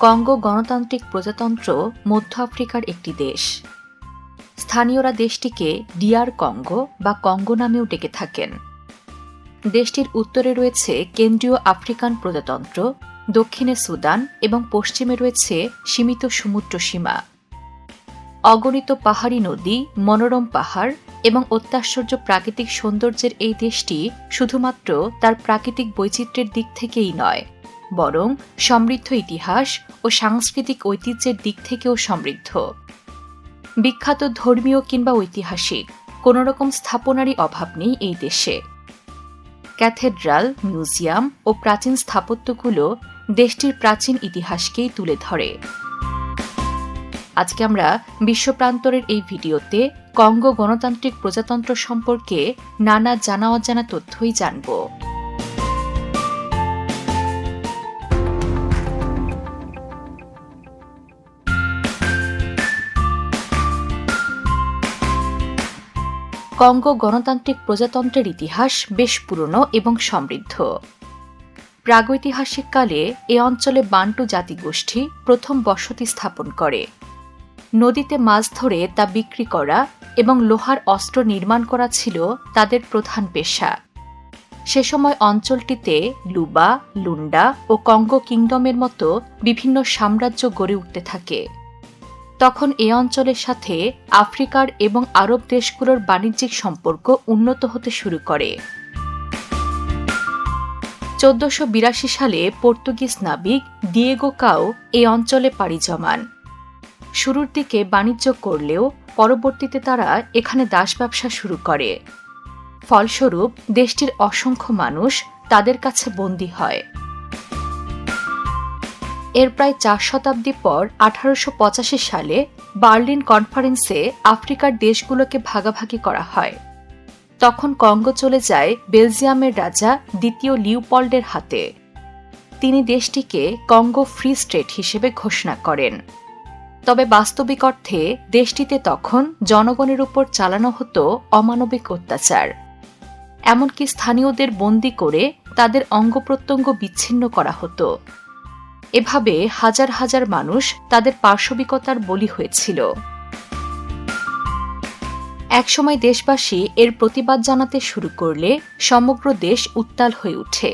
Congo গণতান্ত্রিক প্রজাতন্ত্র মধ্য আফ্রিকার একটি দেশ। স্থানীয়রা দেশটিকে ডিয়ার কঙ্গো বা কঙ্গো নামেও ডেকে থাকেন। দেশটির উত্তরে রয়েছে কেন্দ্রীয় আফ্রিকান প্রজাতন্ত্র, দক্ষিণে সুদান এবং পশ্চিমে রয়েছে সীমিত সমুদ্র সীমা। অগণিত পাহাড়ি নদী, মনোরম পাহাড় এবং অত্যাশ্চর্য প্রাকৃতিক সৌন্দর্যের এই দেশটি শুধুমাত্র তার প্রাকৃতিক বৈচিত্র্যের দিক থেকেই নয় বরং সমৃদ্ধ ইতিহাস ও সাংস্কৃতিক ঐতিহ্যের দিক থেকেও সমৃদ্ধ। বিখ্যাত ধর্মীয় কিংবা ঐতিহাসিক কোনো রকম স্থাপনারই অভাব নেই এই দেশে। ক্যাথেড্রাল, মিউজিয়াম ও প্রাচীন স্থাপত্যগুলো দেশটির প্রাচীন ইতিহাসকেই তুলে ধরে। আজকে আমরা বিশ্বপ্রান্তরের এই ভিডিওতে কঙ্গো গণতান্ত্রিক প্রজাতন্ত্র সম্পর্কে নানা জানা অজানা তথ্যই জানব। কঙ্গো গণতান্ত্রিক প্রজাতন্ত্রের ইতিহাস বেশ পুরনো এবং সমৃদ্ধ। প্রাগৈতিহাসিক কালে এ অঞ্চলে বান্টু জাতিগোষ্ঠী প্রথম বসতি স্থাপন করে। নদীতে মাছ ধরে তা বিক্রি করা এবং লোহার অস্ত্র নির্মাণ করা ছিল তাদের প্রধান পেশা। সে সময় অঞ্চলটিতে লুবা, লুন্ডা ও কঙ্গো কিংডমের মতো বিভিন্ন সাম্রাজ্য গড়ে উঠতে থাকে। তখন এ অঞ্চলের সাথে আফ্রিকার এবং আরব দেশগুলোর বাণিজ্যিক সম্পর্ক উন্নত হতে শুরু করে। চোদ্দশো বিরাশি সালে পর্তুগিজ নাবিক দিয়েগো কাও এই অঞ্চলে পাড়ি জমান। শুরুর দিকে বাণিজ্য করলেও পরবর্তীতে তারা এখানে দাস ব্যবসা শুরু করে। ফলস্বরূপ দেশটির অসংখ্য মানুষ তাদের কাছে বন্দী হয়। এর প্রায় চার শতাব্দী পর আঠারোশো পঁচাশি সালে বার্লিন কনফারেন্সে আফ্রিকার দেশগুলোকে ভাগাভাগি করা হয়। তখন কঙ্গো চলে যায় বেলজিয়ামের রাজা দ্বিতীয় লিউপল্ডের হাতে। তিনি দেশটিকে কঙ্গো ফ্রি স্টেট হিসেবে ঘোষণা করেন। তবে বাস্তবিক অর্থে দেশটিতে তখন জনগণের উপর চালানো হতো অমানবিক অত্যাচার। এমনকি স্থানীয়দের বন্দি করে তাদের অঙ্গ বিচ্ছিন্ন করা হতো। এভাবে হাজার হাজার মানুষ তাদের পার্শ্ববিকতার বলি হয়েছিল। একসময় দেশবাসী এর প্রতিবাদ জানাতে শুরু করলে সমগ্র দেশ উত্তাল হয়ে ওঠে।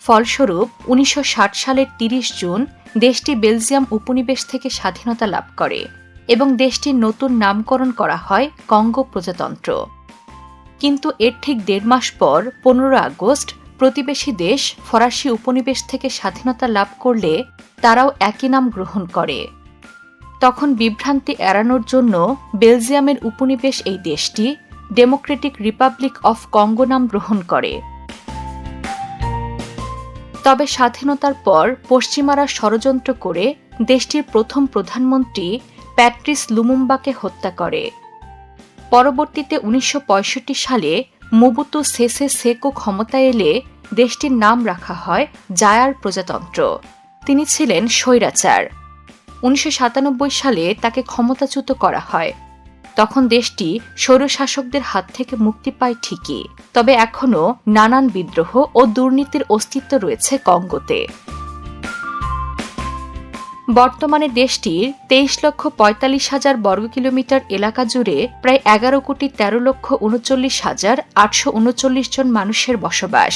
ফলস্বরূপ, উনিশশো ষাট সালের ৩০ জুন দেশটি বেলজিয়াম উপনিবেশ থেকে স্বাধীনতা লাভ করে এবং দেশটির নতুন নামকরণ করা হয় কঙ্গো প্রজাতন্ত্র। কিন্তু এর ঠিক দেড় মাস পর, পনেরো আগস্ট প্রতিবেশী দেশ ফরাসি উপনিবেশ থেকে স্বাধীনতা লাভ করলে তারাও একই নাম গ্রহণ করে। তখন বিভ্রান্তি এড়ানোর জন্য বেলজিয়ামের উপনিবেশ এই দেশটি ডেমোক্রেটিক রিপাবলিক অফ কঙ্গো নাম গ্রহণ করে। তবে স্বাধীনতার পর পশ্চিমারা ষড়যন্ত্র করে দেশটির প্রথম প্রধানমন্ত্রী প্যাট্রিস লুমুম্বাকে হত্যা করে। পরবর্তীতে উনিশশো পঁয়ষট্টি সালে মুবুতু সেসে সেকো ক্ষমতায় এলে দেশটির নাম রাখা হয় জায়ার প্রজাতন্ত্র। তিনি ছিলেন স্বৈরাচার। উনিশশো সাতানব্বই সালে তাকে ক্ষমতাচ্যুত করা হয়। তখন দেশটি স্বৈরশাসকদের হাত থেকে মুক্তি পায় ঠিকই। তবে এখনও নানান বিদ্রোহ ও দুর্নীতির অস্তিত্ব রয়েছে কঙ্গোতে। বর্তমানে দেশটির তেইশ লক্ষ পঁয়তাল্লিশ হাজার বর্গ কিলোমিটার এলাকা জুড়ে প্রায় এগারো কোটি তেরো লক্ষ উনচল্লিশ হাজার আটশো উনচল্লিশ জন মানুষের বসবাস।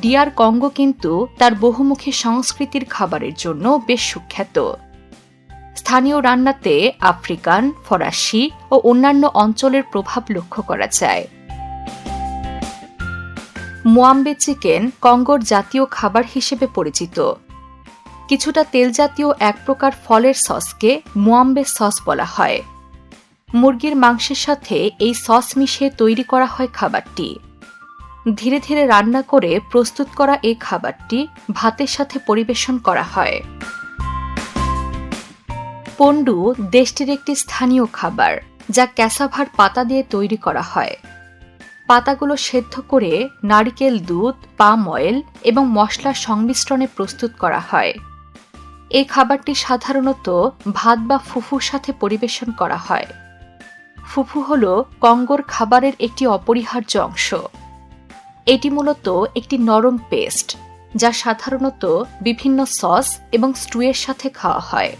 ডিয়ার কঙ্গো কিন্তু তার বহুমুখী সংস্কৃতির খাবারের জন্য বেশ সুখ্যাত। স্থানীয় রান্নাতে আফ্রিকান, ফরাসি ও অন্যান্য অঞ্চলের প্রভাব লক্ষ্য করা যায়। মোয়াম্বে চিকেন কঙ্গোর জাতীয় খাবার হিসেবে পরিচিত। কিছুটা তেল জাতীয় এক প্রকার ফলের সসকে মোয়াম্বে সস বলা হয়। মুরগির মাংসের সাথে এই সস মিশিয়ে তৈরি করা হয় খাবারটি। ধীরে ধীরে রান্না করে প্রস্তুত করা এই খাবারটি ভাতের সাথে পরিবেশন করা হয়। পন্ডু দেশটির একটি স্থানীয় খাবার, যা ক্যাসাভার পাতা দিয়ে তৈরি করা হয়। পাতাগুলো সেদ্ধ করে নারিকেল দুধ, পাম অয়েল এবং মশলার সংমিশ্রণে প্রস্তুত করা হয়। এই খাবারটি সাধারণত ভাত বা ফুফুর সাথে পরিবেশন করা হয়। ফুফু হল কঙ্গোর খাবারের একটি অপরিহার্য অংশ। এটি মূলত একটি নরম পেস্ট, যা সাধারণত বিভিন্ন সস এবং স্টুয়ের সাথে খাওয়া হয়।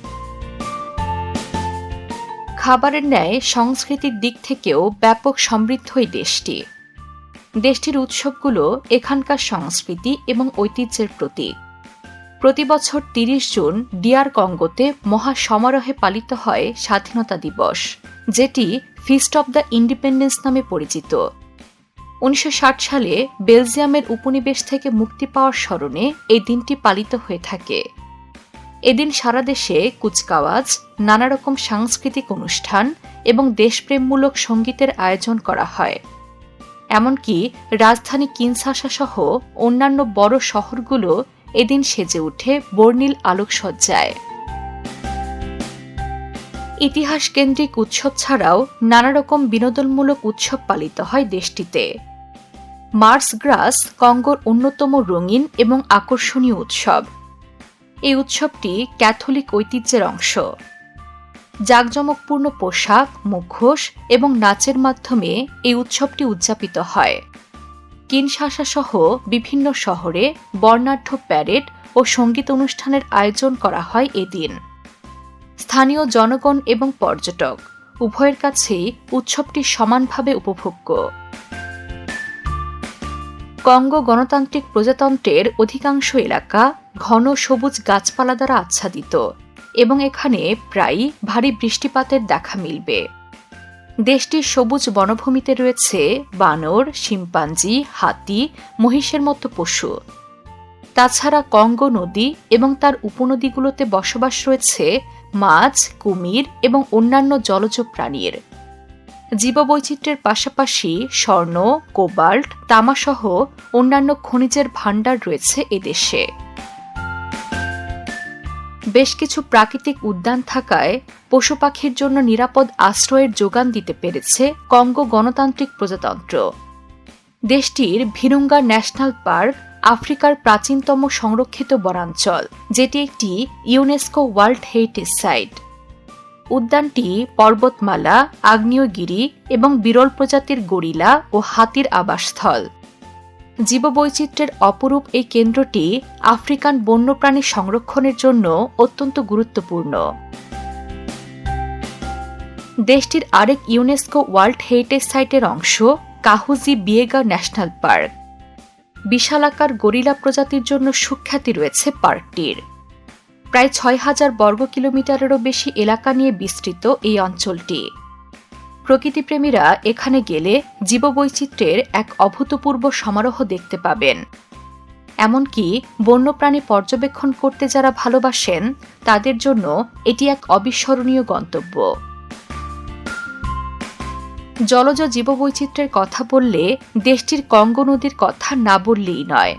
খাবারের ন্যায় সংস্কৃতির দিক থেকেও ব্যাপক সমৃদ্ধ এই দেশটি। দেশটির উৎসবগুলো এখানকার সংস্কৃতি এবং ঐতিহ্যের প্রতীক। প্রতি বছর তিরিশ জুন ডিয়ার কঙ্গোতে মহা সমারোহে পালিত হয় স্বাধীনতা দিবস, যেটি ফিস্ট অব দ্য ইন্ডিপেন্ডেন্স নামে পরিচিত। উনিশশো ষাট সালে বেলজিয়ামের উপনিবেশ থেকে মুক্তি পাওয়ার স্মরণে এই দিনটি পালিত হয়ে থাকে। এদিন সারা দেশে কুচকাওয়াজ নানা রকম সাংস্কৃতিক অনুষ্ঠান এবং দেশপ্রেমমূলক সঙ্গীতের আয়োজন করা হয়। এমনকি রাজধানী কিনসাসা সহ অন্যান্য বড় শহরগুলো এদিন সেজে ওঠে বর্ণিল আলোকসজ্জায়। ইতিহাস কেন্দ্রিক উৎসব ছাড়াও নানা রকম বিনোদনমূলক উৎসব পালিত হয় দেশটিতে। মার্স গ্রাস কঙ্গোর অন্যতম রঙিন এবং আকর্ষণীয় উৎসব। এই উৎসবটি ক্যাথলিক ঐতিহ্যের অংশ। জাঁকজমকপূর্ণ পোশাক মুখোশ এবং নাচের মাধ্যমে এই উৎসবটি উদযাপিত হয়। কিনশাসা সহ বিভিন্ন শহরে বর্ণাঢ্য প্যারেড ও সংগীত অনুষ্ঠানের আয়োজন করা হয় এদিন। স্থানীয় জনগণ এবং পর্যটক উভয়ের কাছেই উৎসবটি সমানভাবে উপভোগ্য। কঙ্গো গণতান্ত্রিক প্রজাতন্ত্রের অধিকাংশ এলাকা ঘন সবুজ গাছপালা দ্বারা আচ্ছাদিত। এবং এখানে প্রায়ই ভারী বৃষ্টিপাতের দেখা মিলবে। দেশটির সবুজ বনভূমিতে রয়েছে বানর, শিম্পাঞ্জি, হাতি, মহিষের মতো পশু। তাছাড়া কঙ্গো নদী এবং তার উপনদীগুলোতে বসবাস রয়েছে মাছ, কুমির এবং অন্যান্য জলজ প্রাণীর। জীববৈচিত্র্যের পাশাপাশি স্বর্ণ, কোবাল্ট তামাসহ অন্যান্য খনিজের ভাণ্ডার রয়েছে এদেশে বেশ কিছু প্রাকৃতিক উদ্যান থাকায় পশু পাখির জন্য নিরাপদ আশ্রয়ের যোগান দিতে পেরেছে কঙ্গো গণতান্ত্রিক প্রজাতন্ত্র। দেশটির ভিরুঙ্গা ন্যাশনাল পার্ক আফ্রিকার প্রাচীনতম সংরক্ষিত বনাঞ্চল, যেটি একটি ইউনেস্কো ওয়ার্ল্ড হেরিটেজ সাইট। উদ্যানটি পর্বতমালা, আগ্নেয়গিরি এবং বিরল প্রজাতির গরিলা ও হাতির আবাসস্থল। জীববৈচিত্র্যের অপরূপ এই কেন্দ্রটি আফ্রিকান বন্যপ্রাণী সংরক্ষণের জন্য অত্যন্ত গুরুত্বপূর্ণ। দেশটির আরেক ইউনেস্কো ওয়ার্ল্ড হেরিটেজ সাইটের অংশ, কাহুজি বিয়েগা ন্যাশনাল পার্ক। বিশালাকার গরিলা প্রজাতির জন্য সুখ্যাতি রয়েছে পার্কটির। প্রায় ছয় হাজার বর্গ কিলোমিটারেরও বেশি এলাকা নিয়ে বিস্তৃত এই অঞ্চলটি। প্রকৃতিপ্রেমীরা এখানে গেলে জীববৈচিত্র্যের এক অভূতপূর্ব সমারোহ দেখতে পাবেন। এমনকি বন্যপ্রাণী পর্যবেক্ষণ করতে যারা ভালোবাসেন, তাদের জন্য এটি এক অবিস্মরণীয় গন্তব্য। জলজ জীববৈচিত্র্যের কথা বললে দেশটির কঙ্গো নদীর কথা না বললেই নয়।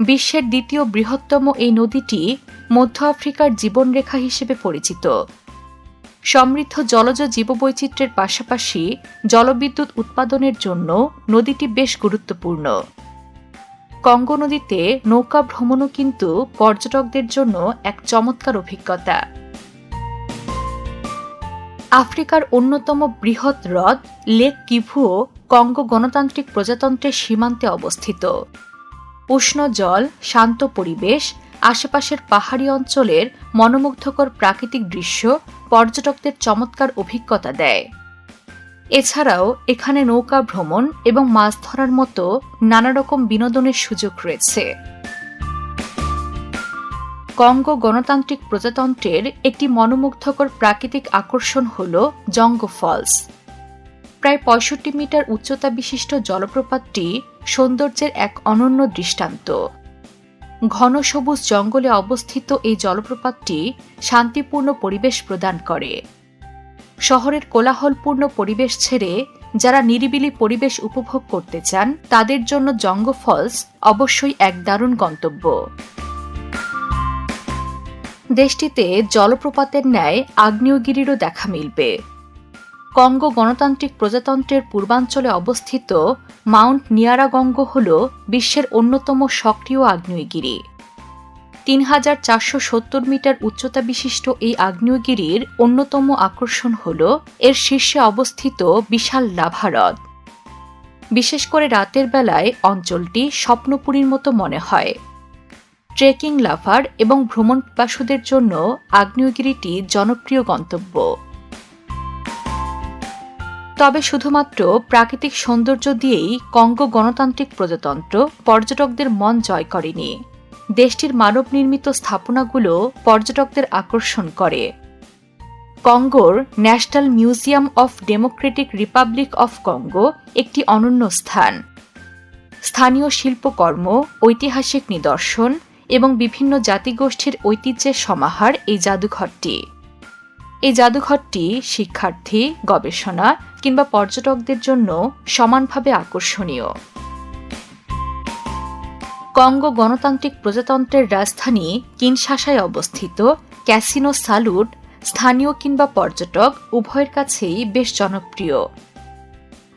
বিশ্বের দ্বিতীয় বৃহত্তম এই নদীটি মধ্য আফ্রিকার জীবনরেখা হিসেবে পরিচিত। সমৃদ্ধ জলজ জীববৈচিত্র্যের পাশাপাশি জলবিদ্যুৎ উৎপাদনের জন্য নদীটি বেশ গুরুত্বপূর্ণ। কঙ্গো নদীতে নৌকা ভ্রমণও কিন্তু পর্যটকদের জন্য এক চমৎকার অভিজ্ঞতা। আফ্রিকার অন্যতম বৃহৎ হ্রদ লেক কিভুও কঙ্গো গণতান্ত্রিক প্রজাতন্ত্রের সীমান্তে অবস্থিত। উষ্ণ জল, শান্ত পরিবেশ আশেপাশের পাহাড়ি অঞ্চলের মনোমুগ্ধকর প্রাকৃতিক দৃশ্য পর্যটকদের চমৎকার অভিজ্ঞতা দেয়। এছাড়াও এখানে নৌকা ভ্রমণ এবং মাছ ধরার মতো নানা রকম বিনোদনের সুযোগ রয়েছে। কঙ্গো গণতান্ত্রিক প্রজাতন্ত্রের একটি মনোমুগ্ধকর প্রাকৃতিক আকর্ষণ হল জঙ্গ ফলস। প্রায় পঁয়ষট্টি মিটার উচ্চতা বিশিষ্ট জলপ্রপাতটি সৌন্দর্যের এক অনন্য দৃষ্টান্ত। ঘন সবুজ জঙ্গলে অবস্থিত এই জলপ্রপাতটি শান্তিপূর্ণ পরিবেশ প্রদান করে। শহরের কোলাহলপূর্ণ পরিবেশ ছেড়ে যারা নিরিবিলি পরিবেশ উপভোগ করতে চান, তাদের জন্য জঙ্গ ফলস অবশ্যই এক দারুণ গন্তব্য। দেশটিতে জলপ্রপাতের ন্যায় আগ্নেয়গিরিরও দেখা মিলবে। কঙ্গো গণতান্ত্রিক প্রজাতন্ত্রের পূর্বাঞ্চলে অবস্থিত মাউন্ট নিয়ারাগঙ্গ হল বিশ্বের অন্যতম সক্রিয় আগ্নেয়গিরি। তিন হাজার চারশো সত্তর মিটার উচ্চতা বিশিষ্ট এই আগ্নেয়গিরির অন্যতম আকর্ষণ হল এর শীর্ষে অবস্থিত বিশাল লাভারদ বিশেষ করে রাতের বেলায় অঞ্চলটি স্বপ্নপুরীর মতো মনে হয়। ট্রেকিং লাভার এবং ভ্রমণ পিপাসুদের জন্য আগ্নেয়গিরিটি জনপ্রিয় গন্তব্য। তবে শুধুমাত্র প্রাকৃতিক সৌন্দর্য দিয়েই কঙ্গো গণতান্ত্রিক প্রজাতন্ত্র পর্যটকদের মন জয় করেনি। দেশটির মানব নির্মিত স্থাপনাগুলো পর্যটকদের আকর্ষণ করে। কঙ্গোর National Museum of Democratic Republic of Congo একটি অনন্য স্থান। স্থানীয় শিল্পকর্ম, ঐতিহাসিক নিদর্শন এবং বিভিন্ন জাতিগোষ্ঠীর ঐতিহ্যের সমাহার এই জাদুঘরটি। এই জাদুঘরটি শিক্ষার্থী, গবেষণা কিংবা পর্যটকদের জন্য সমানভাবে আকর্ষণীয়। কঙ্গো গণতান্ত্রিক প্রজাতন্ত্রের রাজধানী কিনশাসায় অবস্থিত ক্যাসিনো সালুট স্থানীয় কিংবা পর্যটক উভয়ের কাছেই বেশ জনপ্রিয়।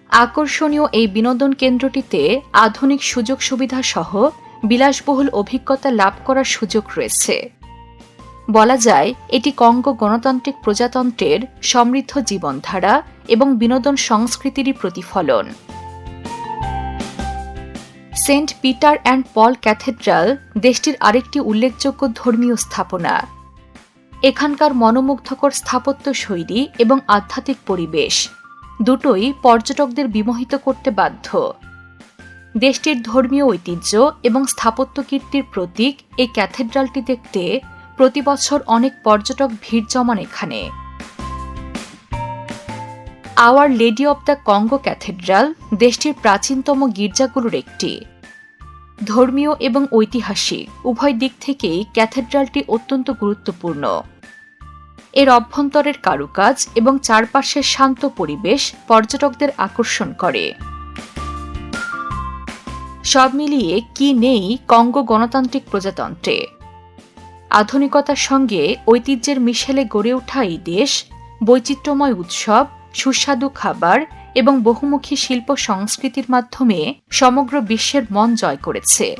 আকর্ষণীয় এই বিনোদন কেন্দ্রটিতে আধুনিক সুযোগ সুবিধা সহ বিলাসবহুল অভিজ্ঞতা লাভ করার সুযোগ রয়েছে। বলা যায়, এটি কঙ্গো গণতান্ত্রিক প্রজাতন্ত্রের সমৃদ্ধ জীবনধারা এবং বিনোদন সংস্কৃতিরই প্রতিফলন। Saint Peter and Paul Cathedral দেশটির আরেকটি উল্লেখযোগ্য ধর্মীয় স্থাপনা। এখানকার মনোমুগ্ধকর স্থাপত্য শৈলী এবং আধ্যাত্মিক পরিবেশ দুটোই পর্যটকদের বিমোহিত করতে বাধ্য। দেশটির ধর্মীয় ঐতিহ্য এবং স্থাপত্য কীর্তির প্রতীক এই ক্যাথেড্রালটি দেখতে প্রতি বছর অনেক পর্যটক ভিড় জমান এখানে। Our Lady of the Congo Cathedral দেশটির প্রাচীনতম গির্জাগুলোর একটি। ধর্মীয় এবং ঐতিহাসিক, উভয় দিক থেকেই ক্যাথেড্রালটি অত্যন্ত গুরুত্বপূর্ণ। এর অভ্যন্তরের কারুকাজ এবং চারপাশের শান্ত পরিবেশ পর্যটকদের আকর্ষণ করে। সব মিলিয়ে কি নেই কঙ্গো গণতান্ত্রিক প্রজাতন্ত্রে। আধুনিকতার সঙ্গে ঐতিহ্যের মিশেলে গড়ে ওঠা এই দেশ বৈচিত্র্যময় উৎসব, সুস্বাদু খাবার এবং বহুমুখী শিল্প সংস্কৃতির মাধ্যমে সমগ্র বিশ্বের মন জয় করেছে।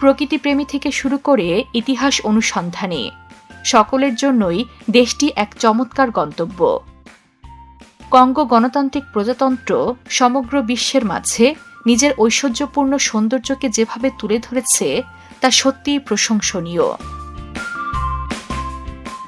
প্রকৃতিপ্রেমী থেকে শুরু করে ইতিহাস অনুসন্ধানে সকলের জন্যই দেশটি এক চমৎকার গন্তব্য। কঙ্গো গণতান্ত্রিক প্রজাতন্ত্র সমগ্র বিশ্বের মাঝে নিজের ঐশ্বর্যপূর্ণ সৌন্দর্যকে যেভাবে তুলে ধরেছে, তা সত্যিই প্রশংসনীয়।